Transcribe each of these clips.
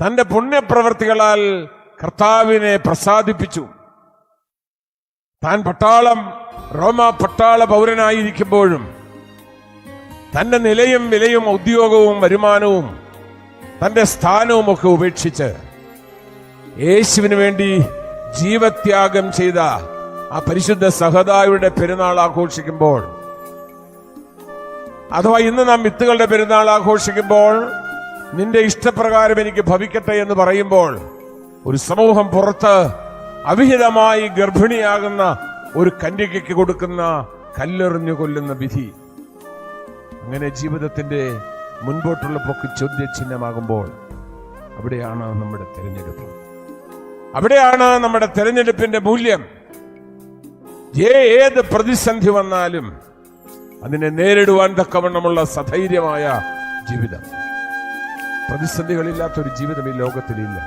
തന്റെ പുണ്യപ്രവർത്തികളാൽ കർത്താവിനെ പ്രസാദിപ്പിച്ചു. താൻ പട്ടാളം റോമ പട്ടാള പൗരനായിരിക്കുമ്പോഴും തന്റെ നിലയും വിലയും ഉദ്യോഗവും വരുമാനവും തന്റെ സ്ഥാനവും ഒക്കെ ഉപേക്ഷിച്ച് യേശുവിന് വേണ്ടി ജീവത്യാഗം ചെയ്ത ആ പരിശുദ്ധ സഹതായുടെ പെരുന്നാൾ ആഘോഷിക്കുമ്പോൾ അഥവാ ഇന്ന് നാം വിത്തുകളുടെ പെരുന്നാൾ ആഘോഷിക്കുമ്പോൾ നിന്റെ ഇഷ്ടപ്രകാരം എനിക്ക് ഭവിക്കട്ടെ എന്ന് പറയുമ്പോൾ ഒരു സമൂഹം പുറത്ത് അവിഹിതമായി ഗർഭിണിയാകുന്ന ഒരു കന്യകയ്ക്ക് കൊടുക്കുന്ന കല്ലെറിഞ്ഞു കൊല്ലുന്ന വിധി. അങ്ങനെ ജീവിതത്തിന്റെ മുൻപോട്ടുള്ള പൊക്ക് ചോദ്യചിഹ്നമാകുമ്പോൾ അവിടെയാണ് നമ്മുടെ തിരഞ്ഞെടുപ്പ്. അവിടെയാണ് നമ്മുടെ തിരഞ്ഞെടുപ്പിന്റെ മൂല്യം. ഏത് പ്രതിസന്ധി വന്നാലും അതിനെ നേരിടുവാൻ തക്കവണ്ണമുള്ള സധൈര്യമായ ജീവിതം. പ്രതിസന്ധികളില്ലാത്ത ഒരു ജീവിതം ഈ ലോകത്തിലില്ല.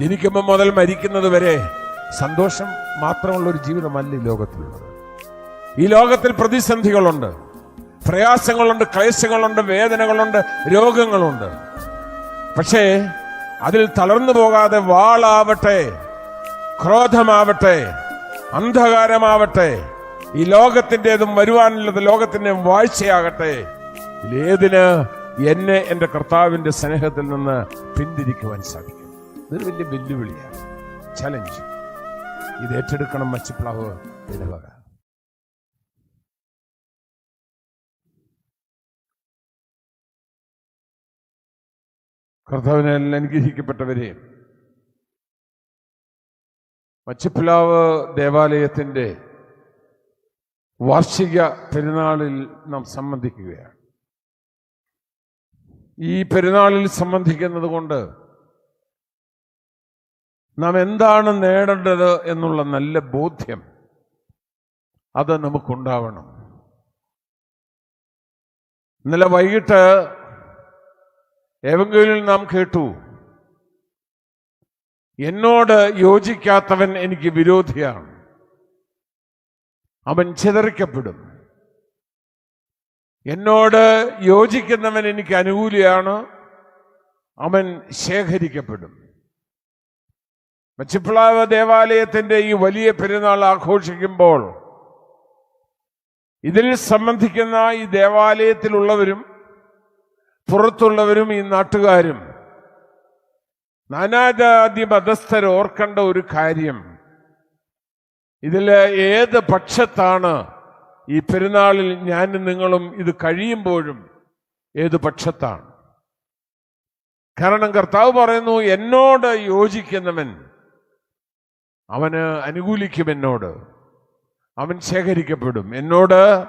ജനിക്കുമ്പോൾ മുതൽ മരിക്കുന്നത് വരെ സന്തോഷം മാത്രമുള്ള ഒരു ജീവിതമല്ല ഈ ലോകത്തിലുള്ളത്. ഈ ലോകത്തിൽ പ്രതിസന്ധികളുണ്ട്. പ്രയാസങ്ങളുണ്ട് ക്ലേശങ്ങളുണ്ട് വേദനകളുണ്ട് രോഗങ്ങളുണ്ട്. പക്ഷേ അതിൽ തളർന്നു പോകാതെ വാളാവട്ടെ ക്രോധമാവട്ടെ അന്ധകാരമാവട്ടെ ഈ ലോകത്തിന്റെതും വരുവാനുള്ളത് ലോകത്തിന്റെ വാഴ്ചയാകട്ടെ ഇതിലേതിന് എന്നെ എന്റെ കർത്താവിന്റെ സ്നേഹത്തിൽ നിന്ന് പിന്തിരിക്കുവാൻ സാധിക്കും. ഇതൊരു വലിയ വെല്ലുവിളിയാണ്. ചലഞ്ച് ഇത് ഏറ്റെടുക്കണം മച്ചിപ്ലാവ് ഇടവക കർത്താവിനെ അനുഗ്രഹിക്കപ്പെട്ടവരെ മച്ചിപ്ലാവ് ദേവാലയത്തിന്റെ വാർഷിക പെരുന്നാളിൽ നാം സംബന്ധിക്കുകയാണ്. ഈ പെരുന്നാളിൽ സംബന്ധിക്കുന്നത് കൊണ്ട് നാം എന്താണ് നേടേണ്ടത് എന്നുള്ള നല്ല ബോധ്യം അത് നമുക്കുണ്ടാവണം. ഇന്നലെ വൈകിട്ട് ഏവെങ്കിലും നാം കേട്ടു എന്നോട് യോജിക്കാത്തവൻ എനിക്ക് വിരോധിയാണ്. അവൻ ചിതറിക്കപ്പെടും. എന്നോട് യോജിക്കുന്നവൻ എനിക്ക് അനുകൂലിയാണ്. അവൻ ശേഖരിക്കപ്പെടും. മച്ചിപ്പിളാവ് ദേവാലയത്തിന്റെ ഈ വലിയ പെരുന്നാൾ ആഘോഷിക്കുമ്പോൾ ഇതിൽ സംബന്ധിക്കുന്ന ഈ ദേവാലയത്തിലുള്ളവരും പുറത്തുള്ളവരും ഈ നാട്ടുകാരും നാനാജാതി മതസ്ഥർ ഓർക്കേണ്ട ഒരു കാര്യം. ഇതിൽ ഏത് പക്ഷത്താണ് ഈ പെരുന്നാളിൽ ഞാനും നിങ്ങളും ഇത് കഴിയുമ്പോഴും ഏത് പക്ഷത്താണ്? കാരണം കർത്താവ് പറയുന്നു എന്നോട് യോജിക്കുന്നവൻ അവന് അനുകൂലിക്കും എന്നോട്. അവൻ ശേഖരിക്കപ്പെടും. എന്നോട്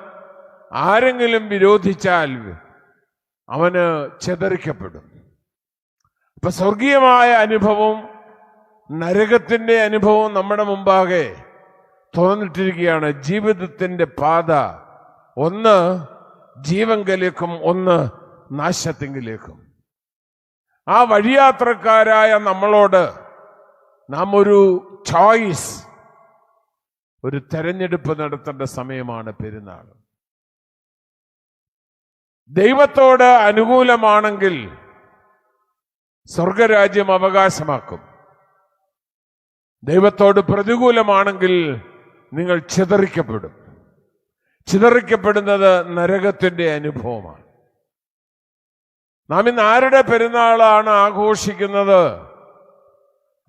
ആരെങ്കിലും വിരോധിച്ചാൽ അവന് ചെതറിക്കപ്പെടും. അപ്പൊ സ്വർഗീയമായ അനുഭവം നരകത്തിന്റെ അനുഭവം നമ്മുടെ മുമ്പാകെ തുറന്നിട്ടിരിക്കുകയാണ് ജീവിതത്തിന്റെ പാത ഒന്ന് ജീവങ്കലേക്കും ഒന്ന് നാശത്തെങ്കിലേക്കും. ആ വഴിയാത്രക്കാരായ നമ്മളോട് നാം ഒരു ചോയ്സ് ഒരു തെരഞ്ഞെടുപ്പ് നടത്തേണ്ട സമയമാണ് പെരുന്നാൾ. ദൈവത്തോട് അനുകൂലമാണെങ്കിൽ സ്വർഗരാജ്യം അവകാശമാക്കും. ദൈവത്തോട് പ്രതികൂലമാണെങ്കിൽ നിങ്ങൾ ചിതറിക്കപ്പെടും. ചിതറിക്കപ്പെടുന്നത് നരകത്തിന്റെ അനുഭവമാണ്. നാം ഇന്ന് ആരുടെ പെരുന്നാളാണ് ആഘോഷിക്കുന്നത്?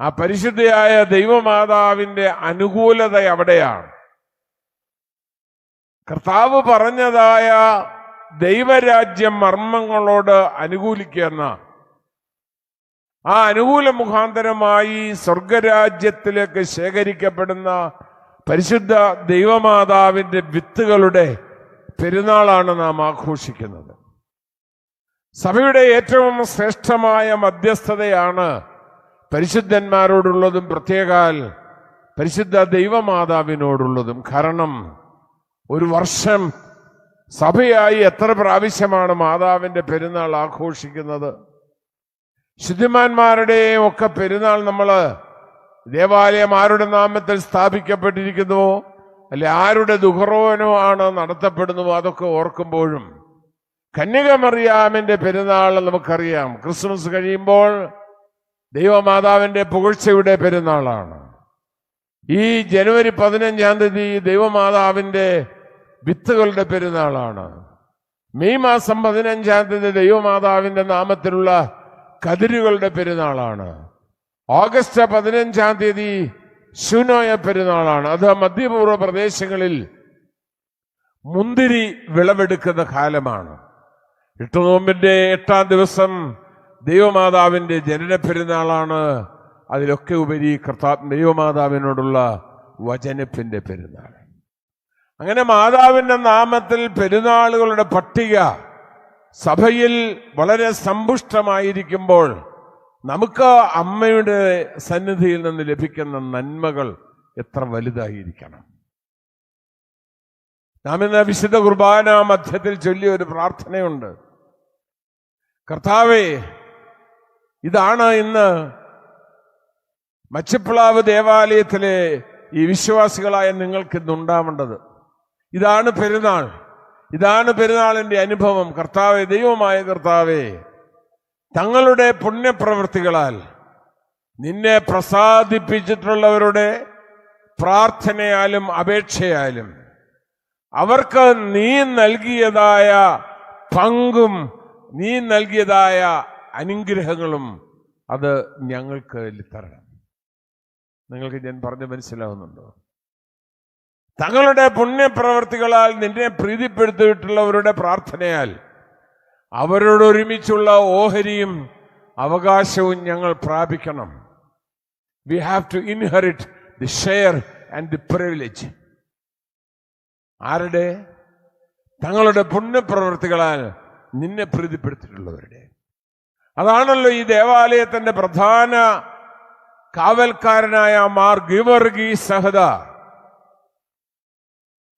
ആ പരിശുദ്ധയായ ദൈവമാതാവിന്റെ അനുകൂലത അവിടെയാണ്. കർത്താവ് പറഞ്ഞതായ ദൈവരാജ്യ മർമ്മങ്ങളോട് അനുകൂലിക്കുന്ന ആ അനുകൂല മുഖാന്തരമായി സ്വർഗരാജ്യത്തിലേക്ക് ശേഖരിക്കപ്പെടുന്ന പരിശുദ്ധ ദൈവമാതാവിന്റെ വിത്തുകളുടെ പെരുന്നാളാണ് നാം ആഘോഷിക്കുന്നത്. സഭയുടെ ഏറ്റവും ശ്രേഷ്ഠമായ മധ്യസ്ഥതയാണ് പരിശുദ്ധന്മാരോടുള്ളതും പ്രത്യേകാൽ പരിശുദ്ധ ദൈവമാതാവിനോടുള്ളതും. കാരണം ഒരു വർഷം സഭയായി എത്ര പ്രാവശ്യമാണ് മാതാവിന്റെ പെരുന്നാൾ ആഘോഷിക്കുന്നത്? ശുദ്ധിമാന്മാരുടെയും ഒക്കെ പെരുന്നാൾ നമ്മൾ ദേവാലയം ആരുടെ നാമത്തിൽ സ്ഥാപിക്കപ്പെട്ടിരിക്കുന്നുവോ? അല്ലെ ആരുടെ ദുഹറോനോ ആണ് നടത്തപ്പെടുന്നുവോ? അതൊക്കെ ഓർക്കുമ്പോഴും കന്യകമറിയാമിന്റെ പെരുന്നാൾ നമുക്കറിയാം. ക്രിസ്മസ് കഴിയുമ്പോൾ ദൈവമാതാവിന്റെ പുകഴ്ചയുടെ പെരുന്നാളാണ്. ഈ ജനുവരി പതിനഞ്ചാം തീയതി ദൈവമാതാവിന്റെ വിത്തുകളുടെ പെരുന്നാളാണ്. മെയ് മാസം പതിനഞ്ചാം തീയതി ദൈവമാതാവിന്റെ നാമത്തിലുള്ള കതിരുകളുടെ പെരുന്നാളാണ്. ഓഗസ്റ്റ് പതിനഞ്ചാം തീയതി ശൂനോയ പെരുന്നാളാണ്. അത് മധ്യപൂർവ പ്രദേശങ്ങളിൽ മുന്തിരി വിളവെടുക്കുന്ന കാലമാണ്. എട്ടുനോമ്പിന്റെ എട്ടാം ദിവസം ദൈവമാതാവിന്റെ ജനന പെരുന്നാളാണ്. അതിലൊക്കെ ഉപരി കർത്താ ദൈവമാതാവിനോടുള്ള വചനപ്പിന്റെ പെരുന്നാൾ. അങ്ങനെ മാതാവിന്റെ നാമത്തിൽ പെരുന്നാളുകളുടെ പട്ടിക സഭയിൽ വളരെ സമ്പുഷ്ടമായിരിക്കുമ്പോൾ നമുക്ക് അമ്മയുടെ സന്നിധിയിൽ നിന്ന് ലഭിക്കുന്ന നന്മകൾ എത്ര വലുതായിരിക്കണം? നാം ഇന്ന് വിശുദ്ധ കുർബാന മധ്യത്തിൽ ചൊല്ലിയ ഒരു പ്രാർത്ഥനയുണ്ട്. കർത്താവേ ഇതാണ് ഇന്ന് മച്ചപ്പിളാവ് ദേവാലയത്തിലെ ഈ വിശ്വാസികളായ നിങ്ങൾക്ക് ഇന്ന് ഉണ്ടാവേണ്ടത്. ഇതാണ് പെരുന്നാൾ. ഇതാണ് പെരുന്നാളിന്റെ അനുഭവം. കർത്താവെ ദൈവമായ കർത്താവേ തങ്ങളുടെ പുണ്യപ്രവൃത്തികളാൽ നിന്നെ പ്രസാദിപ്പിച്ചിട്ടുള്ളവരുടെ പ്രാർത്ഥനയാലും അപേക്ഷയാലും അവർക്ക് നീ നൽകിയതായ പങ്കും നീ നൽകിയതായ അനുഗ്രഹങ്ങളും അത് ഞങ്ങൾക്ക് തരണം. നിങ്ങൾക്ക് ഞാൻ പറഞ്ഞ് മനസ്സിലാവുന്നുണ്ടോ? തങ്ങളുടെ പുണ്യപ്രവർത്തികളാൽ നിന്നെ പ്രീതിപ്പെടുത്തിയിട്ടുള്ളവരുടെ പ്രാർത്ഥനയാൽ അവരോട് ഒരുമിച്ചുള്ള ഓഹരിയും അവകാശവും ഞങ്ങൾ പ്രാപിക്കണം. We have to inherit the share and the privilege ആരുടെ? തങ്ങളുടെ പുണ്യപ്രവൃത്തികളാൽ നിന്നെ പ്രീതിപ്പെടുത്തിയിട്ടുള്ളവരുടെ. അതാണല്ലോ ഈ ദേവാലയത്തിന്റെ പ്രധാന കാവൽക്കാരനായ മാർ ഗിവർഗി സഹദ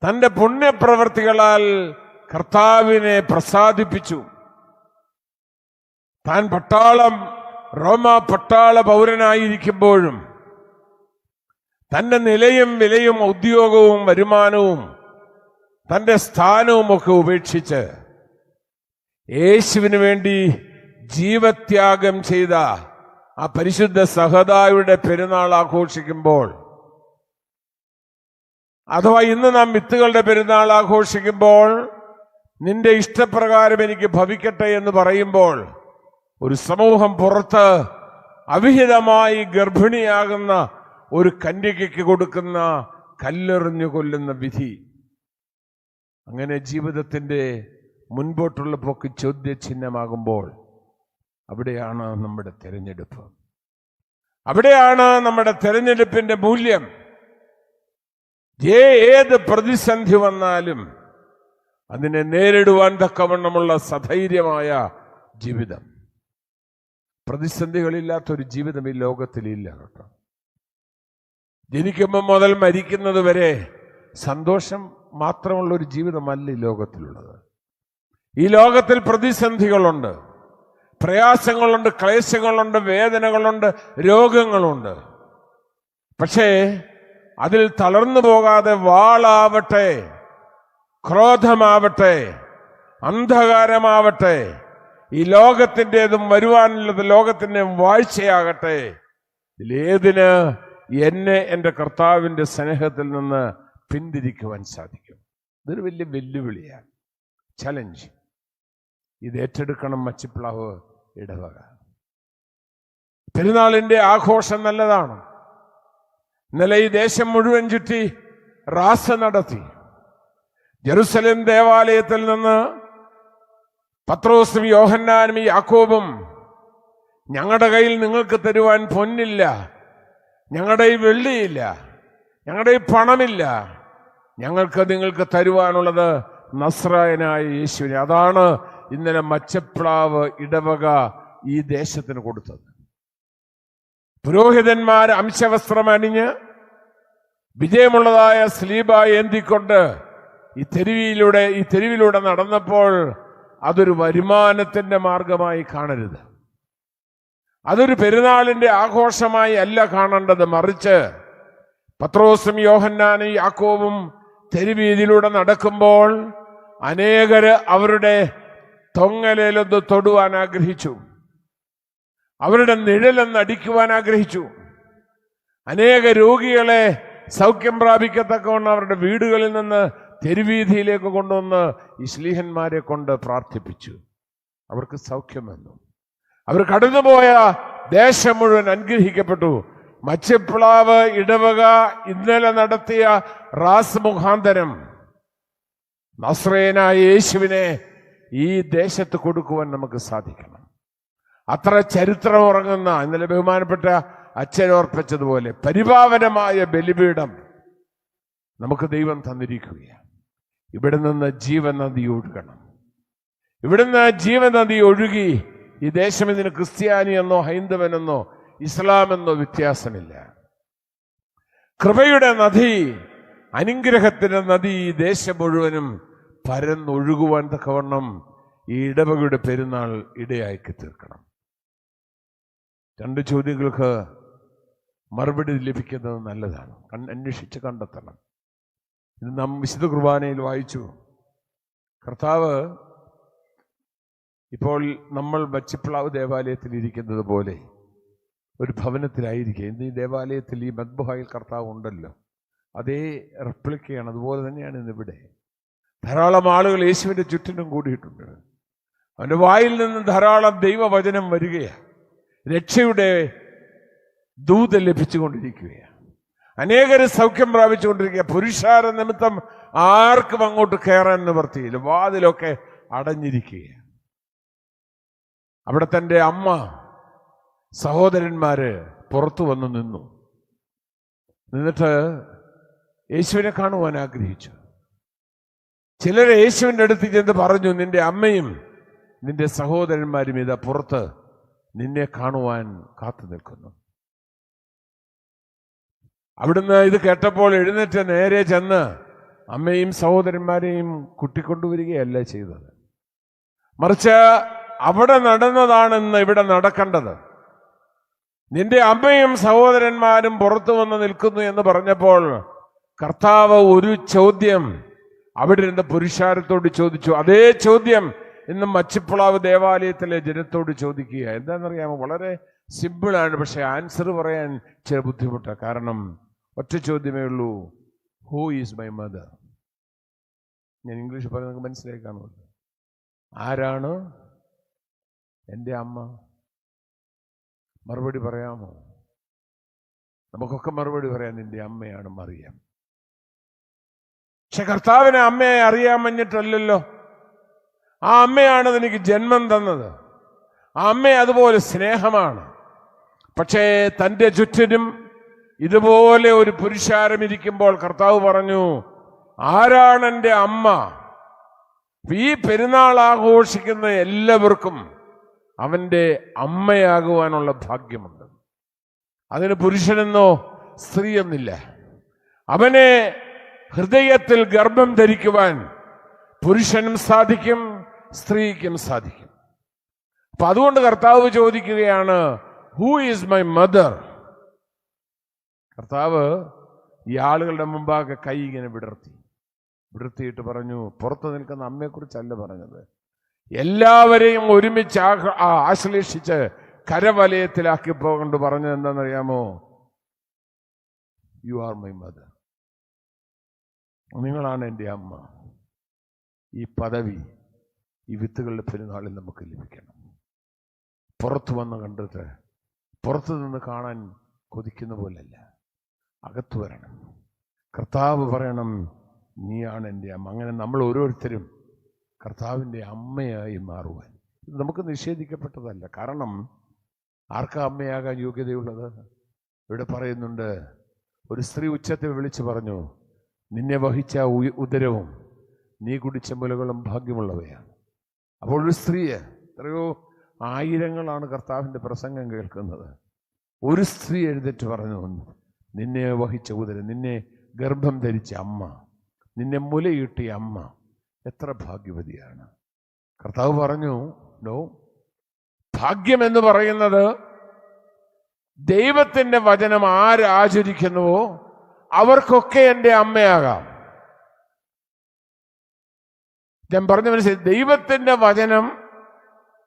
തന്റെ പുണ്യപ്രവൃത്തികളാൽ കർത്താവിനെ പ്രസാദിപ്പിച്ചു. താൻ പട്ടാളം റോമ പട്ടാള പൗരനായിരിക്കുമ്പോഴും തന്റെ നിലയും വിലയും ഉദ്യോഗവും വരുമാനവും തന്റെ സ്ഥാനവും ഒക്കെ ഉപേക്ഷിച്ച് യേശുവിന് വേണ്ടി ജീവത്യാഗം ചെയ്ത ആ പരിശുദ്ധ സഹതായുടെ പെരുന്നാൾ ആഘോഷിക്കുമ്പോൾ അഥവാ ഇന്ന് നാം വിത്തുകളുടെ പെരുന്നാൾ ആഘോഷിക്കുമ്പോൾ നിന്റെ ഇഷ്ടപ്രകാരം എനിക്ക് ഭവിക്കട്ടെ എന്ന് പറയുമ്പോൾ ഒരു സമൂഹം പുറത്ത് അവിഹിതമായി ഗർഭിണിയാകുന്ന ഒരു കന്യകയ്ക്ക് കൊടുക്കുന്ന കല്ലെറിഞ്ഞു കൊല്ലുന്ന വിധി. അങ്ങനെ ജീവിതത്തിന്റെ മുൻപോട്ടുള്ള പോക്ക് ചോദ്യചിഹ്നമാകുമ്പോൾ അവിടെയാണ് നമ്മുടെ തെരഞ്ഞെടുപ്പ്. അവിടെയാണ് നമ്മുടെ തെരഞ്ഞെടുപ്പിന്റെ മൂല്യം. ഏത് പ്രതിസന്ധി വന്നാലും അതിനെ നേരിടുവാൻ തക്കവണ്ണമുള്ള സധൈര്യമായ ജീവിതം. പ്രതിസന്ധികളില്ലാത്തൊരു ജീവിതം ഈ ലോകത്തിലില്ല കേട്ടോ. ജനിക്കുമ്പോൾ മുതൽ മരിക്കുന്നത് വരെ സന്തോഷം മാത്രമുള്ള ഒരു ജീവിതമല്ല ഈ ലോകത്തിലുള്ളത്. ഈ ലോകത്തിൽ പ്രതിസന്ധികളുണ്ട്. പ്രയാസങ്ങളുണ്ട് ക്ലേശങ്ങളുണ്ട് വേദനകളുണ്ട് രോഗങ്ങളുണ്ട്. പക്ഷേ അതിൽ തളർന്നു പോകാതെ വാളാവട്ടെ ക്രോധമാവട്ടെ അന്ധകാരമാവട്ടെ ഈ ലോകത്തിന്റെതും വരുവാനുള്ളത് ലോകത്തിന്റെ വാഴ്ചയാകട്ടെ. ഇതിലേതിന് എന്നെ എന്റെ കർത്താവിന്റെ സ്നേഹത്തിൽ നിന്ന് പിന്തിരിക്കുവാൻ സാധിക്കും. ഇതൊരു വലിയ വെല്ലുവിളിയാണ്. ചലഞ്ച് ഇത് ഏറ്റെടുക്കണം മച്ചിപ്ലാവ് ഇടവക. പെരുന്നാളിന്റെ ആഘോഷം നല്ലതാണ്. ഇന്നലെ ഈ ദേശം മുഴുവൻ ചുറ്റി റാസ നടത്തി. ജെറുസലേം ദേവാലയത്തിൽ നിന്ന് പത്രോസും യോഹന്നാനും യാക്കോബും ഞങ്ങളുടെ കയ്യിൽ നിങ്ങൾക്ക് തരുവാൻ പൊന്നില്ല. ഞങ്ങളുടെ ഈ വെള്ളിയില്ല. ഞങ്ങളുടെ ഈ പണമില്ല. ഞങ്ങൾക്ക് നിങ്ങൾക്ക് തരുവാനുള്ളത് നസ്രായനായ യേശുവിനെ. അതാണ് ഇന്നലെ മച്ചപ്ലാവ് ഇടവക ഈ ദേശത്തിന് കൊടുത്തത്. പുരോഹിതന്മാർ അംശവസ്ത്രം അണിഞ്ഞ് വിജയമുള്ളതായ സ്ലീബ ഏന്തിക്കൊണ്ട് ഈ തെരുവിയിലൂടെ ഈ തെരുവിലൂടെ നടന്നപ്പോൾ അതൊരു വരുമാനത്തിന്റെ മാർഗമായി കാണരുത്. അതൊരു പെരുന്നാളിന്റെ ആഘോഷമായി അല്ല കാണേണ്ടത്. മറിച്ച് പത്രോസും യോഹന്നാനും യാക്കോവും തെരുവീതിയിലൂടെ നടക്കുമ്പോൾ അനേകര് അവരുടെ തൊങ്ങലേലൊന്ന് തൊടുവാൻ ആഗ്രഹിച്ചു. അവരുടെ നിഴലെന്ന് അടിക്കുവാൻ ആഗ്രഹിച്ചു. അനേക രോഗികളെ സൗഖ്യം പ്രാപിക്കത്തക്കവണ്ണം അവരുടെ വീടുകളിൽ നിന്ന് തെരുവീതിയിലേക്ക് കൊണ്ടുവന്ന് ഈ ശ്ലീഹന്മാരെ കൊണ്ട് പ്രാർത്ഥിപ്പിച്ചു. അവർക്ക് സൗഖ്യം വന്നു. അവർ കടന്നുപോയ ദേശം മുഴുവൻ അനുഗ്രഹിക്കപ്പെട്ടു. മച്ചപ്പിളാവ് ഇടവക ഇന്നലെ നടത്തിയ റാസ് മുഖാന്തരം നസ്രേനായ യേശുവിനെ ഈ ദേശത്ത് കൊടുക്കുവാൻ നമുക്ക് സാധിക്കണം. അത്ര ചരിത്രം ഉറങ്ങുന്ന ഇന്നലെ ബഹുമാനപ്പെട്ട അച്ഛൻ ഓർപ്പിച്ചതുപോലെ പരിപാവനമായ ബലിപീഠം നമുക്ക് ദൈവം തന്നിരിക്കുകയാണ്. ഇവിടെ നിന്ന് ജീവനദി ഒഴുകണം. ഇവിടുന്ന് ജീവനദി ഒഴുകി ഈ ദേശം ഇതിന് ക്രിസ്ത്യാനി എന്നോ ഹൈന്ദവനെന്നോ ഇസ്ലാമെന്നോ വ്യത്യാസമില്ല. കൃപയുടെ നദി അനുഗ്രഹത്തിന്റെ നദി ഈ ദേശം മുഴുവനും പരന്നൊഴുകുവാൻ തക്കവണ്ണം ഈ ഇടവകയുടെ പെരുന്നാൾ ഇടയാക്കി തീർക്കണം. രണ്ട് ചോദ്യങ്ങൾക്ക് മറുപടി ലഭിക്കുന്നത് നല്ലതാണ്. അന്വേഷിച്ച് കണ്ടെത്തണം. ഇത് നാം വിശുദ്ധ കുർബാനയിൽ വായിച്ചു. കർത്താവ് ഇപ്പോൾ നമ്മൾ ബച്ചിപ്ലാവ് ദേവാലയത്തിൽ ഇരിക്കുന്നത് പോലെ ഒരു ഭവനത്തിലായിരിക്കുക ഇന്ന് ഈ ദേവാലയത്തിൽ ഈ മദ്ബുഹായിൽ കർത്താവ് ഉണ്ടല്ലോ. അതേ റെപ്ലിക്കയാണ് അതുപോലെ തന്നെയാണ് ഇന്നിവിടെ. ധാരാളം ആളുകൾ യേശുവിന്റെ ചുറ്റിനും കൂടിയിട്ടുണ്ട്. അവന്റെ വായിൽ നിന്ന് ധാരാളം ദൈവവചനം വരികയാണ്. രക്ഷയുടെ ദൂത് ലഭിച്ചുകൊണ്ടിരിക്കുകയാണ്. അനേകര് സൗഖ്യം പ്രാപിച്ചുകൊണ്ടിരിക്കുക. പുരുഷാര നിമിത്തം ആർക്കും അങ്ങോട്ട് കയറാൻ നിവർത്തിയില്ല വാതിലൊക്കെ അടഞ്ഞിരിക്കുക അവിടെ തന്റെ അമ്മ സഹോദരന്മാര് പുറത്തു വന്ന് നിന്നു. നിന്നിട്ട് യേശുവിനെ കാണുവാൻ ആഗ്രഹിച്ചു. ചിലർ യേശുവിന്റെ അടുത്ത് ചെന്ന് പറഞ്ഞു നിന്റെ അമ്മയും നിന്റെ സഹോദരന്മാരും ഇതാ പുറത്ത് നിന്നെ കാണുവാൻ കാത്തു നിൽക്കുന്നു. അവിടുന്ന് ഇത് കേട്ടപ്പോൾ എഴുന്നേറ്റ് നേരെ ചെന്ന് അമ്മയും സഹോദരന്മാരെയും കുട്ടിക്കൊണ്ടുവരികയല്ല ചെയ്തത്. മറിച്ച് അവിടെ നടന്നതാണെന്ന് ഇവിടെ നടക്കേണ്ടത്. നിന്റെ അമ്മയും സഹോദരന്മാരും പുറത്തു വന്ന് നിൽക്കുന്നു എന്ന് പറഞ്ഞപ്പോൾ കർത്താവ് ഒരു ചോദ്യം അവിടെ ഇരുന്ന പുരുഷാരത്തോട് ചോദിച്ചു. അതേ ചോദ്യം ഇന്ന് മച്ചിപ്പുളാവ് ദേവാലയത്തിലെ ജനത്തോട് ചോദിക്കുക എന്താണെന്നറിയാമോ? വളരെ സിമ്പിളാണ് പക്ഷെ ആൻസർ പറയാൻ ചില ബുദ്ധിമുട്ടാണ്. കാരണം ഒറ്റ ചോദ്യമേ ഉള്ളൂ. ഹൂ ഈസ് മൈ മദർ ഞാൻ ഇംഗ്ലീഷ് പറയുന്ന നിങ്ങൾക്ക് മനസ്സിലായി കാണുമല്ലോ. ആരാണ് എന്റെ അമ്മ? മറുപടി പറയാമോ? നമുക്കൊക്കെ മറുപടി പറയാൻ നിന്റെ അമ്മയാണ് മറിയാം. പക്ഷെ കർത്താവിനെ അമ്മയെ അറിയാമഞ്ഞിട്ടല്ലല്ലോ ആ അമ്മയാണ് എനിക്ക് ജന്മം തന്നത്. ആ അമ്മ അതുപോലെ സ്നേഹമാണ്. പക്ഷേ തന്റെ ചുറ്റിനും ഇതുപോലെ ഒരു പുരുഷാരം ഇരിക്കുമ്പോൾ കർത്താവ് പറഞ്ഞു ആരാണ് എന്റെ അമ്മ? ഈ പെരുന്നാൾ ആഘോഷിക്കുന്ന എല്ലാവർക്കും അവന്റെ അമ്മയാകുവാനുള്ള ഭാഗ്യമുണ്ട്. അതിന് പുരുഷനെന്നോ സ്ത്രീ എന്നില്ല അവനെ ഹൃദയത്തിൽ ഗർഭം ധരിക്കുവാൻ പുരുഷനും സാധിക്കും സ്ത്രീക്കും സാധിക്കും. അപ്പൊ അതുകൊണ്ട് കർത്താവ് ചോദിക്കുകയാണ് ഹൂ ഈസ് മൈ മദർ കർത്താവ് ഈ ആളുകളുടെ മുമ്പാകെ കൈ ഇങ്ങനെ വിടർത്തി. വിടർത്തിയിട്ട് പറഞ്ഞു പുറത്ത് നിൽക്കുന്ന അമ്മയെക്കുറിച്ചല്ല പറഞ്ഞത്. എല്ലാവരെയും ഒരുമിച്ച് ആശ്ലേഷിച്ച് കരവലയത്തിലാക്കി പോകൊണ്ട് പറഞ്ഞത് എന്താണെന്നറിയാമോ? യു ആർ മൈ മദർ നിങ്ങളാണ് എന്റെ അമ്മ. ഈ പദവി ഈ വിത്തുകളുടെ പെരുന്നാളിൽ നമുക്ക് ലഭിക്കണം. പുറത്തു വന്ന് കണ്ടിട്ട് പുറത്തു നിന്ന് കാണാൻ കൊതിക്കുന്ന പോലല്ല. അകത്തു വരണം. കർത്താവ് പറയണം നീയാണ് എന്റെ അമ്മ. അങ്ങനെ നമ്മൾ ഓരോരുത്തരും കർത്താവിന്റെ അമ്മയായി മാറുവാൻ. ഇത് നമുക്ക് നിഷേധിക്കപ്പെട്ടതല്ല. കാരണം ആർക്കാ അമ്മയാകാൻ യോഗ്യതയുള്ളത്? ഇവിടെ പറയുന്നുണ്ട് ഒരു സ്ത്രീ ഉച്ചത്തെ വിളിച്ചു പറഞ്ഞു നിന്നെ വഹിച്ച ഉദരവും നീ കുടിച്ച മുലകളും ഭാഗ്യമുള്ളവയാണ്. അപ്പോൾ ഒരു സ്ത്രീയെ എത്രയോ ആയിരങ്ങളാണ് കർത്താവിന്റെ പ്രസംഗം കേൾക്കുന്നത്. ഒരു സ്ത്രീ എഴുന്നേറ്റ് പറഞ്ഞു നിന്നെ വഹിച്ച ഉദരം നിന്നെ ഗർഭം ധരിച്ച അമ്മ നിന്നെ മുലയൂട്ടിയ അമ്മ എത്ര ഭാഗ്യവതിയാണ്. കർത്താവ് പറഞ്ഞു നോ ഭാഗ്യം എന്ന് പറയുന്നത് ദൈവത്തിന്റെ വചനം ആരാചരിക്കുന്നുവോ അവർക്കൊക്കെ എന്റെ അമ്മയാകാം. ഞാൻ പറഞ്ഞ മനസ്സിൽ ദൈവത്തിന്റെ വചനം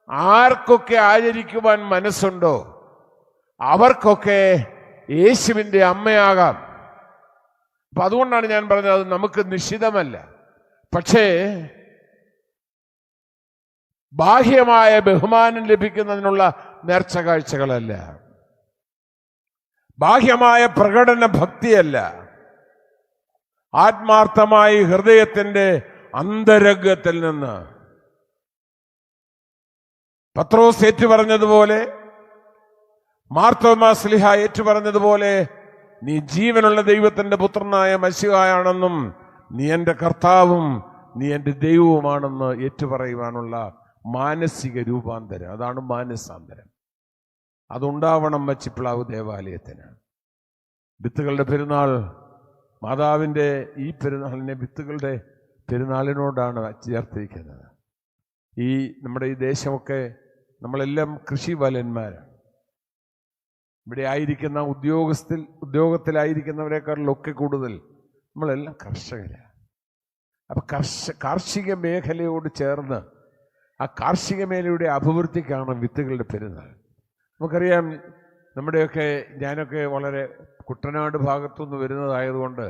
ആർക്കൊക്കെ ആചരിക്കുവാൻ മനസ്സുണ്ടോ അവർക്കൊക്കെ യേശുവിന്റെ അമ്മയാകാം. അപ്പൊ അതുകൊണ്ടാണ് ഞാൻ പറഞ്ഞത് അത് നമുക്ക് നിശ്ചിതമല്ല പക്ഷേ ബാഹ്യമായ ബഹുമാനം ലഭിക്കുന്നതിനുള്ള നേർച്ച കാഴ്ചകളല്ല. ബാഹ്യമായ പ്രകടന ഭക്തിയല്ല. ആത്മാർത്ഥമായി ഹൃദയത്തിന്റെ അന്തരംഗത്തിൽ നിന്ന്. പത്രോസ് ഏറ്റു പറഞ്ഞതുപോലെ മാർത്തോമാ സ്ലിഹ ഏറ്റുപറഞ്ഞതുപോലെ നീ ജീവനുള്ള ദൈവത്തിന്റെ പുത്രനായ മശിഹായാണെന്നും നീ എന്റെ കർത്താവും നീ എന്റെ ദൈവവുമാണെന്ന് ഏറ്റുപറയുവാനുള്ള മാനസിക രൂപാന്തരം. അതാണ് മാനസാന്തരം. അതുണ്ടാവണം മച്ചിപ്ലാവ് ദേവാലയത്തിന്. വിത്തുകളുടെ പെരുന്നാൾ മാതാവിന്റെ ഈ പെരുന്നാളിനെ വിത്തുകളുടെ പെരുന്നാളിനോടാണ് ചേർത്തിരിക്കുന്നത്. ഈ നമ്മുടെ ഈ ദേശമൊക്കെ നമ്മളെല്ലാം കൃഷിബാലന്മാരാണ് ഇവിടെ ആയിരിക്കുന്ന ഉദ്യോഗസ്ഥ ഉദ്യോഗത്തിലായിരിക്കുന്നവരെക്കാളിലൊക്കെ കൂടുതൽ നമ്മളെല്ലാം കർഷകരാണ് അപ്പം കർഷ കാർഷിക മേഖലയോട് ചേർന്ന് ആ കാർഷിക മേഖലയുടെ അഭിവൃദ്ധിക്കാണ് വിത്തുകളുടെ പെരുന്നാൾ. നമുക്കറിയാം നമ്മുടെയൊക്കെ ഞാനൊക്കെ വളരെ കുട്ടനാട് ഭാഗത്തുനിന്ന് വരുന്നതായതുകൊണ്ട്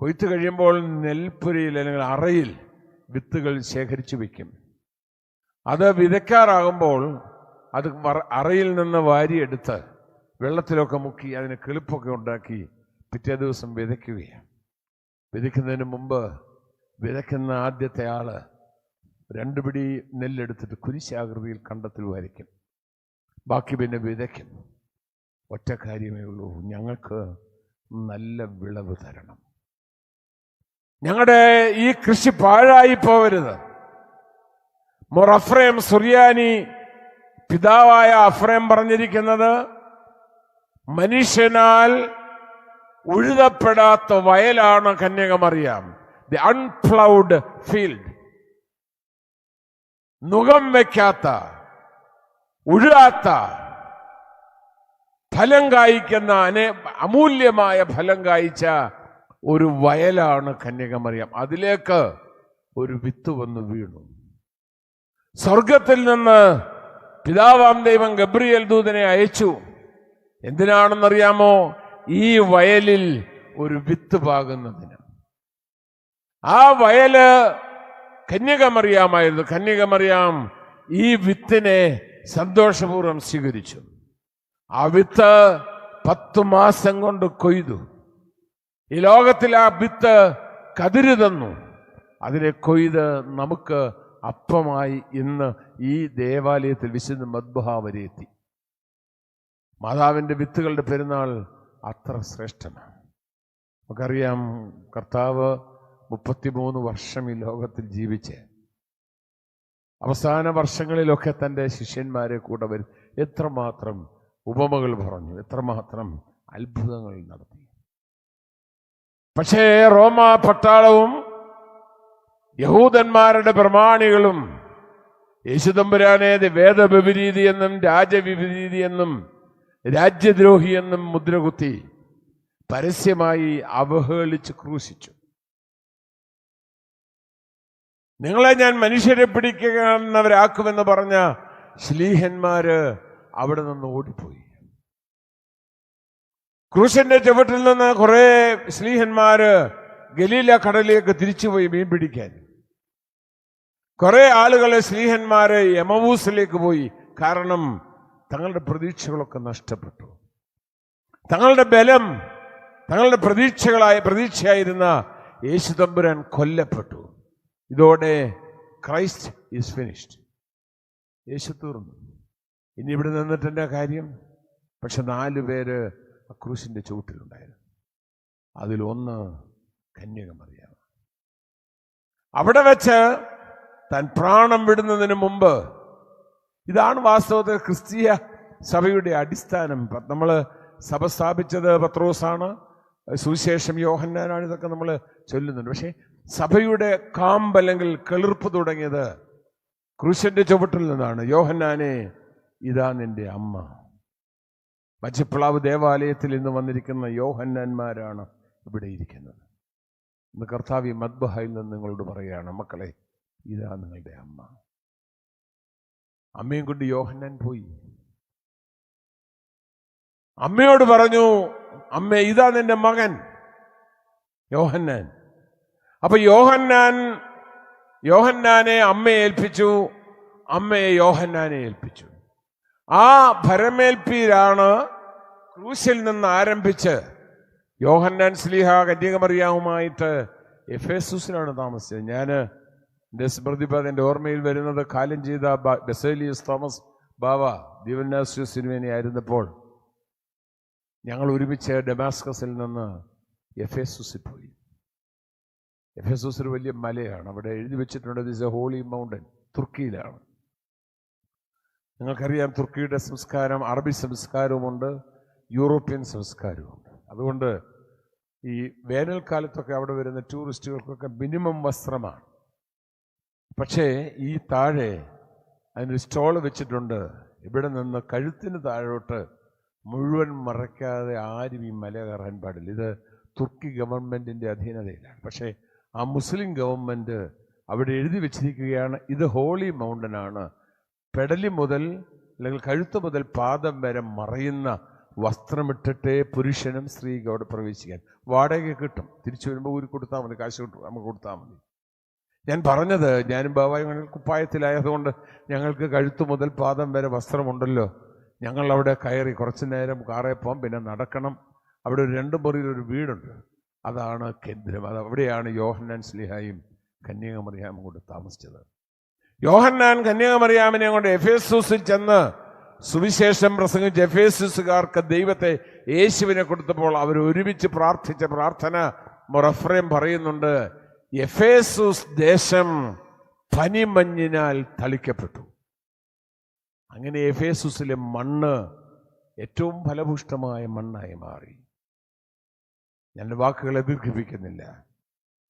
കൊയ്ത്ത് കഴിയുമ്പോൾ നെൽപ്പുരയിൽ അല്ലെങ്കിൽ അറയിൽ വിത്തുകൾ ശേഖരിച്ചു വയ്ക്കും അത് വിതയ്ക്കാറാകുമ്പോൾ അത് അറയിൽ നിന്ന് വാരിയെടുത്ത് വെള്ളത്തിലൊക്കെ മുക്കി അതിന് കിളിപ്പൊക്കെ ഉണ്ടാക്കി പിറ്റേ ദിവസം വിതയ്ക്കുകയാണ്. വിതയ്ക്കുന്നതിന് മുമ്പ് വിതയ്ക്കുന്ന ആദ്യത്തെ ആൾ രണ്ട് പിടി നെല്ലെടുത്തിട്ട് കുരിശാകൃതിയിൽ കണ്ടത്തിൽ വരയ്ക്കും ബാക്കി പിന്നെ വിതയ്ക്കും. ഒറ്റ കാര്യമേ ഉള്ളൂ. ഞങ്ങൾക്ക് നല്ല വിളവ് തരണം. ഞങ്ങളുടെ ഈ കൃഷി പാഴായി പോവരുത് മൊറഫ്രേം സുറിയാനി പിതാവായ അഫ്രേം പറഞ്ഞിരിക്കുന്നത് മനുഷ്യനാൽ ഉഴുതപ്പെടാത്ത വയലാണ് കന്യകമറിയാം. ദി അൺപ്ലൗഡ് ഫീൽഡ് നുഖം വയ്ക്കാത്ത ഉഴുകാത്ത ഫലം കായ്ക്കുന്ന അനേ അമൂല്യമായ ഫലം കായ്ച്ച ഒരു വയലാണ് കന്യകമറിയാം. അതിലേക്ക് ഒരു വിത്ത് വന്ന് വീണു. സ്വർഗത്തിൽ നിന്ന് പിതാവാം ദൈവം ഗബ്രിയേൽ ദൂതനെ അയച്ചു. എന്തിനാണെന്നറിയാമോ? ഈ വയലിൽ ഒരു വിത്ത് പാകുന്നതിന്. ആ വയൽ കന്യകമറിയാമായിരുന്നു. കന്യകമറിയാം ഈ വിത്തിനെ സന്തോഷപൂർവം സ്വീകരിച്ചു. ആ വിത്ത് പത്തു മാസം കൊണ്ട് കൊയ്തു. ഈ ലോകത്തിൽ ആ വിത്ത് കതിര് തന്നു. അതിനെ കൊയ്ത് നമുക്ക് അപ്പമായി ഇന്ന് ഈ ദേവാലയത്തിൽ വിശുദ്ധ മദ്ബഹ വരെ എത്തി. മാതാവിന്റെ വിത്തുകളുടെ പെരുന്നാൾ അത്ര ശ്രേഷ്ഠമാണ്. നമുക്കറിയാം കർത്താവ് മുപ്പത്തിമൂന്ന് വർഷം ഈ ലോകത്തിൽ ജീവിച്ച് അവസാന വർഷങ്ങളിലൊക്കെ തന്റെ ശിഷ്യന്മാരെ കൂടെ വരും എത്രമാത്രം ഉപമകൾ പറഞ്ഞു എത്രമാത്രം അത്ഭുതങ്ങൾ നടത്തി. പക്ഷേ റോമ പട്ടാളവും യഹൂദന്മാരുടെ പ്രമാണികളും യേശുദമ്പുരാനെ വേദവിപരീതി എന്നും രാജവിപരീതി എന്നും രാജ്യദ്രോഹി എന്നും മുദ്രകുത്തി പരസ്യമായി അവഹേളിച്ച് ക്രൂശിച്ചു. നിങ്ങളെ ഞാൻ മനുഷ്യരെ പിടിക്കുന്നവരാക്കുമെന്ന് പറഞ്ഞ ശ്ലീഹന്മാര് അവിടെ നിന്ന് ഓടിപ്പോയി. ക്രൂശന്റെ ചുവട്ടിൽ നിന്ന് കുറെ ശ്ലീഹന്മാര് ഗലീല കടലിലേക്ക് തിരിച്ചുപോയി മീൻ പിടിക്കാൻ. കുറെ ആളുകളെ സ്ലീഹന്മാര് യമവൂസിലേക്ക് പോയി. കാരണം തങ്ങളുടെ പ്രതീക്ഷകളൊക്കെ നഷ്ടപ്പെട്ടു. തങ്ങളുടെ ബലം തങ്ങളുടെ പ്രതീക്ഷകളായ പ്രതീക്ഷയായിരുന്ന യേശു തമ്പുരാൻ കൊല്ലപ്പെട്ടു. ഇതോടെ ക്രൈസ്റ്റ് ഈസ് ഫിനിഷ്ഡ്. യേശു തീർന്നു. ഇനി ഇവിടെ നിന്നിട്ടെന്റെ കാര്യം? പക്ഷെ നാല് പേര് ആ ക്രൂശിന്റെ ചുവട്ടിലുണ്ടായിരുന്നു. അതിലൊന്ന് കന്യകമറിയാണ് അവിടെ വെച്ച് താൻ പ്രാണം വിടുന്നതിന് മുമ്പ്. ഇതാണ് വാസ്തവത്തിൽ ക്രിസ്തീയ സഭയുടെ അടിസ്ഥാനം. നമ്മൾ സഭ സ്ഥാപിച്ചത് പത്രോസാണ്. സുവിശേഷം യോഹന്നാനാണ് ഇതൊക്കെ നമ്മൾ ചൊല്ലുന്നുണ്ട്. പക്ഷേ സഭയുടെ കാമ്പ് അല്ലെങ്കിൽ കെളിർപ്പ് തുടങ്ങിയത് ക്രൂശന്റെ ചുവട്ടിൽ നിന്നാണ്. യോഹന്നാനെ ഇതാ നിന്റെ അമ്മ. മച്ചപ്പിളാവ് ദേവാലയത്തിൽ ഇന്ന് വന്നിരിക്കുന്ന യോഹന്നാന്മാരാണ് ഇവിടെ ഇരിക്കുന്നത്. ഇന്ന് കർത്താവി മദ്ബഹയിൽ നിന്ന് നിങ്ങളോട് പറയുകയാണ് മക്കളെ ഇതാ നിങ്ങളുടെ അമ്മ. അമ്മയും കൊണ്ട് യോഹന്നാൻ പോയി. അമ്മയോട് പറഞ്ഞു അമ്മ ഇതാ നിന്റെ മകൻ യോഹന്നാൻ. അപ്പൊ യോഹന്നാൻ യോഹന്നാനെ അമ്മയെ ഏൽപ്പിച്ചു അമ്മയെ യോഹന്നാനെ ഏൽപ്പിച്ചു. ആ ഭരമേൽപ്പിയിലാണ് ക്രൂശിൽ നിന്ന് ആരംഭിച്ച് യോഹന്നാൻ സ്ലീഹ കന്യകമറിയാവുമായിട്ട് എഫേസുസിലാണ് താമസിച്ചത്. ഞാൻ എന്റെ സ്മൃതിപത് എന്റെ ഓർമ്മയിൽ വരുന്നത് കാലം ചെയ്ത ബസേലിയസ് തോമസ് ബാബ ദിവന്നാസ്യു സിനിമേനി ആയിരുന്നപ്പോൾ ഞങ്ങൾ ഒരുമിച്ച് ഡെമാസ്കസിൽ നിന്ന് എഫ് എസുസിൽ പോയി. എഫ് എസ് ഒരു വലിയ മലയാണ്. അവിടെ എഴുതി വെച്ചിട്ടുണ്ട് ദിസ് എ ഹോളി മൗണ്ടൻ തുർക്കിയിലാണ്. നിങ്ങൾക്കറിയാം തുർക്കിയുടെ സംസ്കാരം അറബി സംസ്കാരവുമുണ്ട് യൂറോപ്യൻ സംസ്കാരവുമുണ്ട്. അതുകൊണ്ട് ഈ വേനൽക്കാലത്തൊക്കെ അവിടെ വരുന്ന ടൂറിസ്റ്റുകൾക്കൊക്കെ മിനിമം വസ്ത്രമാണ്. പക്ഷേ ഈ താഴെ അതിനൊരു സ്റ്റോൾ വെച്ചിട്ടുണ്ട്. ഇവിടെ നിന്ന് കഴുത്തിന് താഴോട്ട് മുഴുവൻ മറയ്ക്കാതെ ആരും ഈ മല കയറാൻ പാടില്ല. ഇത് തുർക്കി ഗവൺമെന്റിന്റെ അധീനതയിലാണ്. പക്ഷേ ആ മുസ്ലിം ഗവൺമെന്റ് അവിടെ എഴുതി വെച്ചിരിക്കുകയാണ് ഇത് ഹോളി മൗണ്ടൻ ആണ്. പെടലി മുതൽ അല്ലെങ്കിൽ കഴുത്ത് മുതൽ പാദം വരെ മറയുന്ന വസ്ത്രമിട്ടിട്ടേ പുരുഷനും സ്ത്രീക്ക് അവിടെ പ്രവേശിക്കാൻ. വാടക കിട്ടും. തിരിച്ചു വരുമ്പോൾ ഊരി കൊടുത്താൽ മതി കാശ് കിട്ടും നമുക്ക് കൊടുത്താൽ മതി. ഞാൻ പറഞ്ഞത് ഞാനും ബാബായും കുപ്പായത്തിലായതുകൊണ്ട് ഞങ്ങൾക്ക് കഴുത്തു മുതൽ പാദം വരെ വസ്ത്രമുണ്ടല്ലോ. ഞങ്ങൾ അവിടെ കയറി കുറച്ചു നേരം കാറേ പോകാം പിന്നെ നടക്കണം. അവിടെ ഒരു രണ്ട് മുറിയിൽ ഒരു വീടുണ്ട്. അതാണ് കേന്ദ്രം. അത് അവിടെയാണ് യോഹന്നാൻ സ്ലിഹായും കന്യാകുമറിയാമും കൊണ്ട് താമസിച്ചത്. യോഹന്നാൻ കന്യാകുമറിയാമിനെ കൊണ്ട് എഫേസൂസിൽ ചെന്ന് സുവിശേഷം പ്രസംഗിച്ച് എഫേസൂസുകാർക്ക് ദൈവത്തെ യേശുവിനെ കൊടുത്തപ്പോൾ അവർ ഒരുമിച്ച് പ്രാർത്ഥിച്ച പ്രാർത്ഥന മൊറഫ്രയും പറയുന്നുണ്ട്. എഫേസുസ് ദേശം പനിമഞ്ഞിനാൽ തളിക്കപ്പെട്ടു. അങ്ങനെ എഫേസുസിലെ മണ്ണ് ഏറ്റവും ഫലഭൂഷ്ടമായ മണ്ണായി മാറി. ഞാൻ വാക്കുകളെ ദീർഘിപ്പിക്കുന്നില്ല.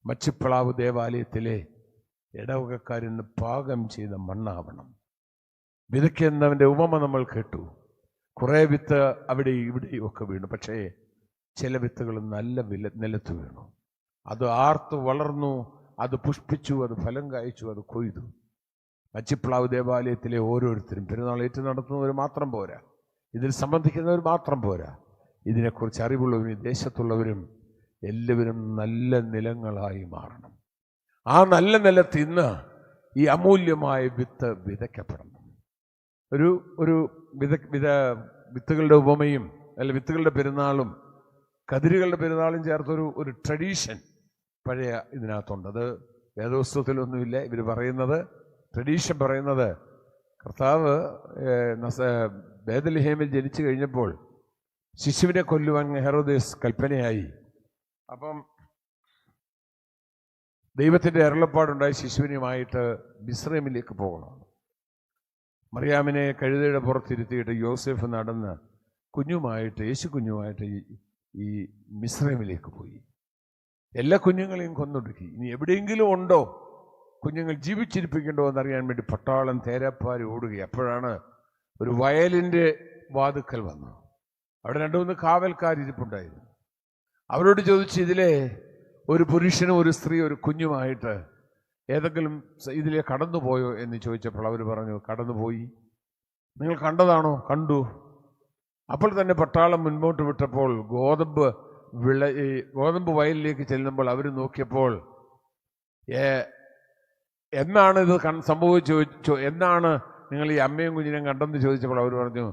മച്ചിപ്പ്ളാവ് ദേവാലയത്തിലെ ഇടവകക്കാരിന്ന് പാകം ചെയ്ത മണ്ണാവണം. വിതയ്ക്കുന്നവന്റെ ഉപമ നമ്മൾ കേട്ടു. കുറേ വിത്ത് അവിടെ ഇവിടെയും ഒക്കെ വീണു. പക്ഷേ ചില വിത്തുകൾ നല്ല വില നിലത്ത് വീണു. അത് ആർത്തു വളർന്നു അത് പുഷ്പിച്ചു അത് ഫലം കായ്ച്ചു അത് കൊയ്തു. മച്ചിപ്ലാവ് ദേവാലയത്തിലെ ഓരോരുത്തരും പെരുന്നാൾ ഏറ്റു നടത്തുന്നവർ മാത്രം പോരാ. ഇതിൽ സംബന്ധിക്കുന്നവർ മാത്രം പോരാ. ഇതിനെക്കുറിച്ച് അറിവുള്ളവരും ഈ ദേശത്തുള്ളവരും എല്ലാവരും നല്ല നിലങ്ങളായി മാറണം. ആ നല്ല നിലത്ത് ഇന്ന് ഈ അമൂല്യമായ വിത്ത് വിതയ്ക്കപ്പെടണം. ഒരു ഒരു വിത വിത വിത്തുകളുടെ ഉപമയും അല്ല വിത്തുകളുടെ പെരുന്നാളും കതിരുകളുടെ പെരുന്നാളും ചേർത്തൊരു ഒരു ട്രഡീഷൻ പഴയ ഇതിനകത്തുണ്ട്. അത് വേദപുസ്തകത്തിലൊന്നുമില്ല. ഇവർ പറയുന്നത് ട്രഡീഷൻ പറയുന്നത് കർത്താവ് ബേദൽഹേമിൽ ജനിച്ചു കഴിഞ്ഞപ്പോൾ ശിശുവിനെ കൊല്ലുവാൻ ഹെറോദേസ് കൽപ്പനയായി. അപ്പം ദൈവത്തിന്റെ അരുളപ്പാടുണ്ടായി ശിശുവിനുമായിട്ട് മിശ്രമിലേക്ക് പോകണം. മറിയാമിനെ കഴുതയുടെ പുറത്തിരുത്തിയിട്ട് യോസെഫ് നടന്ന് കുഞ്ഞുമായിട്ട് യേശു കുഞ്ഞുമായിട്ട് ഈ മിശ്രമിലേക്ക് പോയി. എല്ലാ കുഞ്ഞുങ്ങളെയും കൊന്നൊടുക്കി. ഇനി എവിടെയെങ്കിലും ഉണ്ടോ കുഞ്ഞുങ്ങൾ ജീവിച്ചിരിപ്പിക്കണ്ടോ എന്നറിയാൻ വേണ്ടി പട്ടാളം തേരാപ്പാരി ഓടുക അപ്പോഴാണ് ഒരു വയലിന്റെ വാതുക്കൽ വന്നു അവിടെ രണ്ടു മൂന്ന് കാവൽക്കാരിരിപ്പുണ്ടായിരുന്നു അവരോട് ചോദിച്ചു ഇതിലെ ഒരു പുരുഷനും ഒരു സ്ത്രീ ഒരു കുഞ്ഞുമായിട്ട് ഏതെങ്കിലും ഇതിലെ കടന്നുപോയോ എന്ന് ചോദിച്ചപ്പോൾ അവർ പറഞ്ഞു കടന്നുപോയി. നിങ്ങൾ കണ്ടതാണോ? കണ്ടു. അപ്പോൾ തന്നെ പട്ടാളം മുൻപോട്ട് വിട്ടപ്പോൾ ഗോതമ്പ് വിള ഈ ഗോതമ്പ് വയലിലേക്ക് ചെല്ലുമ്പോൾ അവർ നോക്കിയപ്പോൾ എന്നാണ് ഇത് കൺ സംഭവിച്ചു എന്നാണ് നിങ്ങൾ ഈ അമ്മയും കുഞ്ഞിനെയും കണ്ടെന്ന് ചോദിച്ചപ്പോൾ അവർ പറഞ്ഞു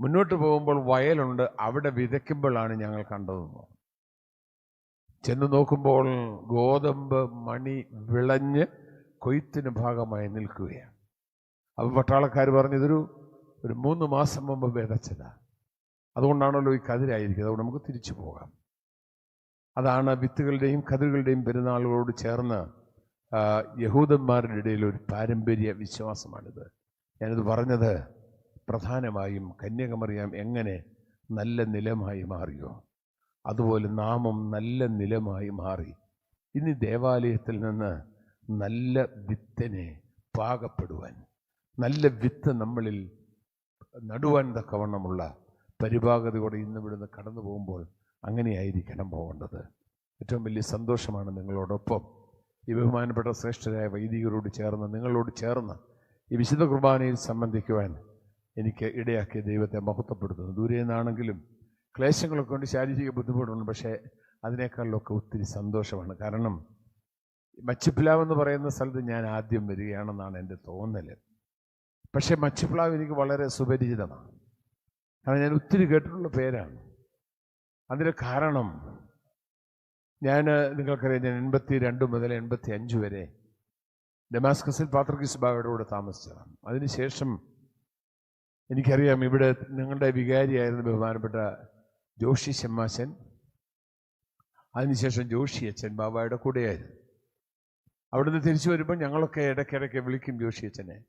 മുന്നോട്ട് പോകുമ്പോൾ വയലുണ്ട് അവിടെ വിതയ്ക്കുമ്പോഴാണ് ഞങ്ങൾ കണ്ടതെന്ന്. ചെന്ന് നോക്കുമ്പോൾ ഗോതമ്പ് മണി വിളഞ്ഞ് കൊയ്ത്തിന് ഭാഗമായി നിൽക്കുകയാണ്. അപ്പോൾ പട്ടാളക്കാർ പറഞ്ഞു ഇതൊരു ഒരു മൂന്ന് മാസം മുമ്പ് വിതച്ചതാണ് അതുകൊണ്ടാണല്ലോ ഈ കതിരായിരിക്കുന്നത്. അതുകൊണ്ട് നമുക്ക് തിരിച്ചു പോകാം. അതാണ് വിത്തുകളുടെയും കതിരുകളുടെയും പെരുന്നാളുകളോട് ചേർന്ന് യഹൂദന്മാരുടെ ഇടയിൽ ഒരു പാരമ്പര്യ വിശ്വാസമാണിത്. ഞാനിത് പറഞ്ഞത് പ്രധാനമായും കന്യകമറിയാം എങ്ങനെ നല്ല നിലമായി മാറിയോ? അതുപോലെ നാമം നല്ല നിലമായി മാറി. ഇനി ദേവാലയത്തിൽ നിന്ന് നല്ല വിത്തിനെ പാകപ്പെടുവാൻ നല്ല വിത്ത് നമ്മളിൽ നടുവാൻ തക്കവണ്ണമുള്ള പരിപാകതയോടെ ഇന്ന് ഇവിടുന്ന് കടന്നു പോകുമ്പോൾ അങ്ങനെയായിരിക്കണം പോകേണ്ടത്. ഏറ്റവും വലിയ സന്തോഷമാണ് നിങ്ങളോടൊപ്പം. ഈ ബഹുമാനപ്പെട്ട ശ്രേഷ്ഠരായ വൈദികരോട് ചേർന്ന് നിങ്ങളോട് ചേർന്ന് ഈ വിശുദ്ധ കുർബാനയിൽ സംബന്ധിക്കുവാൻ എനിക്ക് ഇടയാക്കിയ ദൈവത്തെ മഹത്വപ്പെടുത്തുന്നു. ദൂരെ നിന്നാണെങ്കിലും ക്ലേശങ്ങളൊക്കെ കൊണ്ട് ശാരീരിക ബുദ്ധിമുട്ടുണ്ട് പക്ഷേ അതിനേക്കാളിലൊക്കെ ഒത്തിരി സന്തോഷമാണ്. കാരണം മച്ചിപ്പിലാവ് എന്ന് പറയുന്ന സ്ഥലത്ത് ഞാൻ ആദ്യം വരികയാണെന്നാണ് എന്റെ തോന്നൽ പക്ഷേ മച്ചിപ്പിലാവ് എനിക്ക് വളരെ സുപരിചിതമാണ്. കാരണം ഞാൻ ഒത്തിരി കേട്ടിട്ടുള്ള പേരാണ്. അതിന് കാരണം ഞാൻ നിങ്ങൾക്കറിയാം ഞാൻ എൺപത്തി രണ്ട് മുതൽ എൺപത്തി അഞ്ച് വരെ ഡെമാസ്കസിൽ പാത്രക്കിസ് ബാബയുടെ കൂടെ താമസിച്ചതാണ്. അതിനുശേഷം എനിക്കറിയാം ഇവിടെ നിങ്ങളുടെ വികാരിയായിരുന്ന ബഹുമാനപ്പെട്ട ജോഷി ശമ്മാശൻ അതിനുശേഷം ജോഷി അച്ഛൻ ബാബായുടെ കൂടെയായിരുന്നു. അവിടുന്ന് തിരിച്ചു വരുമ്പോൾ ഞങ്ങളൊക്കെ ഇടയ്ക്കിടയ്ക്ക് വിളിക്കും ജോഷി അച്ഛനെ.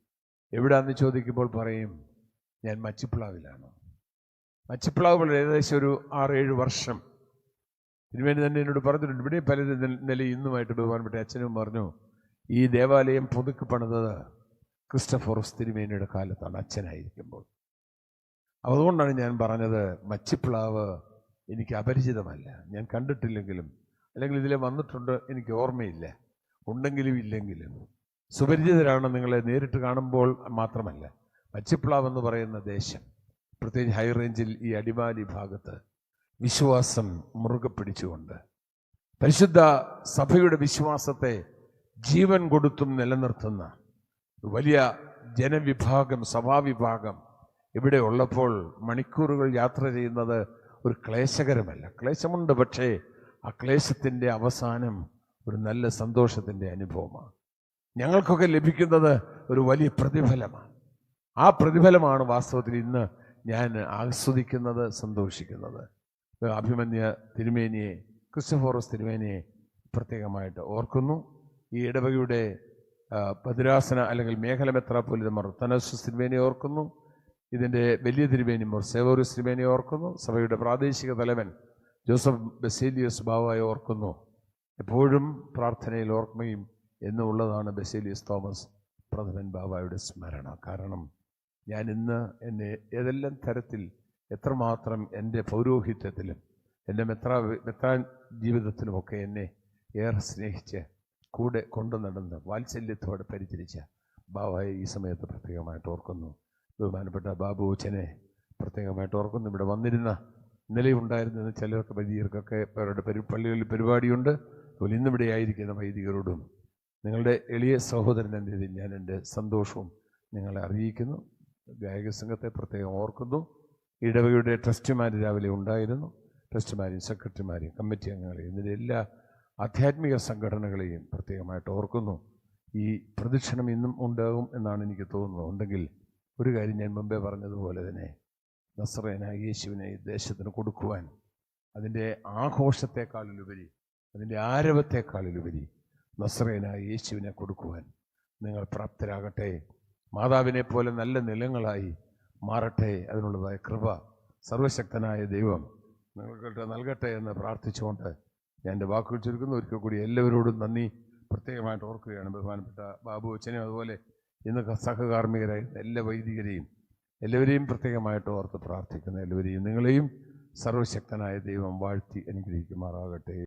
എവിടാന്ന് ചോദിക്കുമ്പോൾ പറയും ഞാൻ മച്ചിപ്ലാവിലാണ്. മച്ചിപ്ലാവ് ഏകദേശം ഒരു ആറേഴ് വർഷം. ഇതിനുവേണ്ടി തന്നെ എന്നോട് പറഞ്ഞിട്ടുണ്ട് ഇവിടെ പലരും നില ഇന്നുമായിട്ട് ബഹുമാനപ്പെട്ട അച്ഛനും പറഞ്ഞു ഈ ദേവാലയം പുതുക്കി പണിതത് ക്രിസ്റ്റഫോറസ് തിരുമേനിയുടെ കാലത്താണ് അച്ഛനായിരിക്കുമ്പോൾ. അതുകൊണ്ടാണ് ഞാൻ പറഞ്ഞത് മച്ചിപ്ലാവ് എനിക്ക് അപരിചിതമല്ല. ഞാൻ കണ്ടിട്ടില്ലെങ്കിലും അല്ലെങ്കിൽ ഇതിലെ വന്നിട്ടുണ്ട് എനിക്ക് ഓർമ്മയില്ല. ഉണ്ടെങ്കിലും ഇല്ലെങ്കിലും. സുപരിചിതരാണ് നിങ്ങളെ നേരിട്ട് കാണുമ്പോൾ മാത്രമല്ല മച്ചിപ്ലാവ് എന്ന് പറയുന്ന ദേശം. പ്രത്യേകിച്ച് ഹൈ റേഞ്ചിൽ ഈ അടിമാലി ഭാഗത്ത് വിശ്വാസം മുറുകെ പിടിച്ചുകൊണ്ട് പരിശുദ്ധ സഭയുടെ വിശ്വാസത്തെ ജീവൻ കൊടുത്തും നിലനിർത്തുന്ന വലിയ ജനവിഭാഗം സഭാവിഭാഗം ഇവിടെ ഉള്ളപ്പോൾ മണിക്കൂറുകൾ യാത്ര ചെയ്യുന്നത് ഒരു ക്ലേശകരമല്ല. ക്ലേശമുണ്ട് പക്ഷേ ആ ക്ലേശത്തിന്റെ അവസാനം ഒരു നല്ല സന്തോഷത്തിന്റെ അനുഭവമാണ്. ഞങ്ങൾക്കൊക്കെ ലഭിക്കുന്നത് ഒരു വലിയ പ്രതിഫലമാണ്. ആ പ്രതിഫലമാണ് വാസ്തവത്തിൽ ഇന്ന് ഞാൻ ആസ്വദിക്കുന്നത് സന്തോഷിക്കുന്നത്. അഭിമന്യ തിരുമേനിയെ ക്രിസ്റ്റഫോറസ് തിരുമേനിയെ പ്രത്യേകമായിട്ട് ഓർക്കുന്നു. ഈ ഇടവകയുടെ ഭദ്രാസന അല്ലെങ്കിൽ മേഖല മെത്രാപ്പൊലിതമർ തനസ് തിരുമേനിയെ ഓർക്കുന്നു. ഇതിന്റെ വലിയ തിരുമേനി മോർ സേവോറിസ് തിരുമേനിയെ ഓർക്കുന്നു. സഭയുടെ പ്രാദേശിക തലവൻ ജോസഫ് ബസേലിയസ് ബാവായെ ഓർക്കുന്നു. എപ്പോഴും പ്രാർത്ഥനയിൽ ഓർമ്മയും എന്നുള്ളതാണ് ബസേലിയസ് തോമസ് പ്രഥമൻ ബാബായുടെ സ്മരണ. കാരണം ഞാൻ ഇന്ന് എന്നെ ഏതെല്ലാം തരത്തിൽ എത്രമാത്രം എന്റെ പൗരോഹിത്യത്തിലും എന്റെ മെത്ര മെത്രാൻ ജീവിതത്തിലുമൊക്കെ എന്നെ ഏറെ സ്നേഹിച്ച് കൂടെ കൊണ്ടു നടന്ന് വാത്സല്യത്തോടെ പരിചരിച്ച ബാബായെ ഈ സമയത്ത് പ്രത്യേകമായിട്ട് ഓർക്കുന്നു. ബഹുമാനപ്പെട്ട ബാബു അച്ഛനെ പ്രത്യേകമായിട്ട് ഓർക്കുന്നു. ഇവിടെ വന്നിരുന്ന നിലയുണ്ടായിരുന്ന ചിലർക്ക് വൈദികർക്കൊക്കെ അവരുടെ പരി പള്ളികളിൽ പരിപാടിയുണ്ട്. അതുപോലെ ഇന്നിവിടെ ആയിരിക്കുന്ന വൈദികരോടും നിങ്ങളുടെ എളിയ സഹോദരൻ എന്ന രീതിയിൽ ഞാൻ എന്റെ സന്തോഷവും നിങ്ങളെ അറിയിക്കുന്നു. ഗായക സംഘത്തെ പ്രത്യേകം ഓർക്കുന്നു. ഇടവകയുടെ ട്രസ്റ്റിമാർ രാവിലെ ഉണ്ടായിരുന്നു. ട്രസ്റ്റിമാരെയും സെക്രട്ടറിമാരെയും കമ്മിറ്റി അംഗങ്ങളെയും ഇതിന്റെ എല്ലാ ആധ്യാത്മിക സംഘടനകളെയും പ്രത്യേകമായിട്ട് ഓർക്കുന്നു. ഈ പ്രദക്ഷിണം ഇന്നും ഉണ്ടാകും എന്നാണ് എനിക്ക് തോന്നുന്നത്. ഉണ്ടെങ്കിൽ ഒരു കാര്യം ഞാൻ മുമ്പേ പറഞ്ഞതുപോലെ തന്നെ നസ്രേന യേശുവിനെ ദേശത്തിന് കൊടുക്കുവാൻ അതിന്റെ ആഘോഷത്തെക്കാളിലുപരി അതിന്റെ ആരവത്തെക്കാളിലുപരി നസ്രേന യേശുവിനെ കൊടുക്കുവാൻ നിങ്ങൾ പ്രാപ്തരാകട്ടെ. മാതാവിനെ പോലെ നല്ല നിലങ്ങളായി മാറട്ടെ അതിനുള്ളതായ കൃപ സർവശക്തനായ ദൈവം നിങ്ങൾക്ക് നൽകട്ടെ എന്ന് പ്രാർത്ഥിച്ചുകൊണ്ട് ഞാൻ എന്റെ വാക്കുകൾ ചുരുക്കുന്നു. ഒരിക്കൽ കൂടി എല്ലാവരോടും നന്ദി. പ്രത്യേകമായിട്ട് ഓർക്കുകയാണ് ബഹുമാനപ്പെട്ട ബാബു അച്ഛനെയും അതുപോലെ ഇന്ന് സഹകാർമ്മികരായ എല്ലാ വൈദികരെയും എല്ലാവരെയും പ്രത്യേകമായിട്ട് ഓർത്ത് പ്രാർത്ഥിക്കുന്ന എല്ലാവരെയും നിങ്ങളെയും സർവശക്തനായ ദൈവം വാഴ്ത്തി അനുഗ്രഹിക്കുമാറാകട്ടെ.